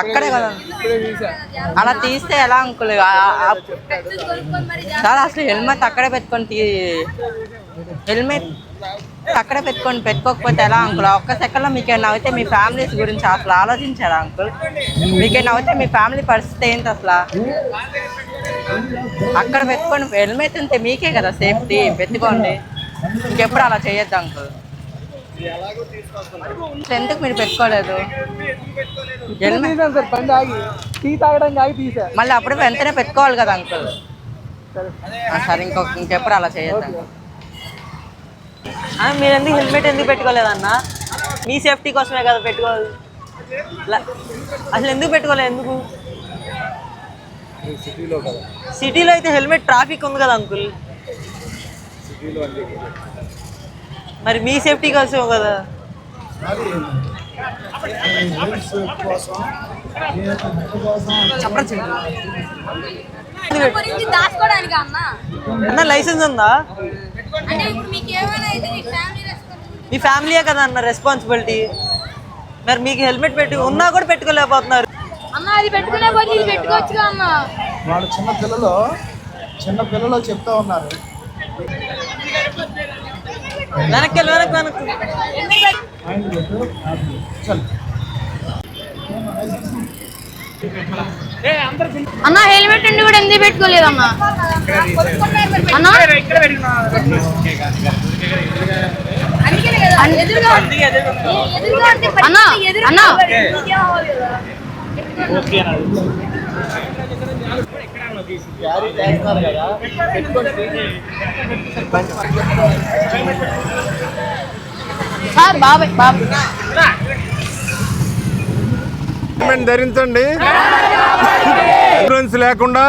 అక్కడే కదా. అలా తీస్తే ఎలా అంకుల్? సార్ అసలు హెల్మెట్ అక్కడే పెట్టుకొని తీ హెల్మెట్ అక్కడే పెట్టుకొని పెట్టుకోకపోతే ఎలా అంకుల్? ఒక్క సెకండ్లో మీకేమైనా అయితే మీ ఫ్యామిలీస్ గురించి అసలు ఆలోచించారా అంకుల్? మీకేమైనా అయితే మీ ఫ్యామిలీ పరిస్థితి ఏంటి అసలు? అక్కడ పెట్టుకొని హెల్మెట్ ఉంటే మీకే కదా సేఫ్టీ పెట్టుకోండి. ఇంకెప్పుడు అలా చేయొద్దు అంకుల్. ఎందుకు మీరు పెట్టుకోలేదు. సార్? బండి ఆగి టీ తాగడానికి ఆగి తీసా. మళ్ళీ అప్పుడు వెంటనే పెట్టుకోవాలి కదా అంకుల్. సరే. ఇంకొక ఇంకెప్పుడు అలా చేయొద్దు మీరు ఎందుకు హెల్మెట్ ఎందుకు పెట్టుకోలేదన్న? మీ సేఫ్టీ కోసమే కదా పెట్టుకోవాలి. అసలు ఎందుకు పెట్టుకోలేదు ఎందుకు? సిటీలో కదా. సిటీలో అయితే హెల్మెట్ ట్రాఫిక్ ఉంది కదా అంకుల్. సిటీలో మరి మీ సేఫ్టీ కదా? కోసం కోసం. గురించి దాచుకోవడానికి అన్న. అన్న లైసెన్స్ ఉందా? అంటే ఇప్పుడు మీకు ఏమైనా అయితే మీ ఫ్యామిలీ రెస్పాన్సిబిలిటీ మీ ఫ్యామిలీయే కదా అన్న రెస్పాన్సిబిలిటీ మరి మీకు హెల్మెట్ పెట్టి ఉన్నా కూడా పెట్టుకోలేకపోతున్నారు. వాళ్ళు చిన్న పిల్లలు చిన్న పిల్లలు చెప్తా ఉన్నారు. వెనక్కి వెనక్కి వెనక్కి. అన్న హెల్మెట్ ఉండి కూడా ఎందుకు పెట్టుకోలేదు అన్న? అన్న? అన్న అన్న. క్యారీ చేస్తున్నారు కదా సార్ బాబాయ్ ధరించండి. ఇన్సూరెన్స్ లేకుండా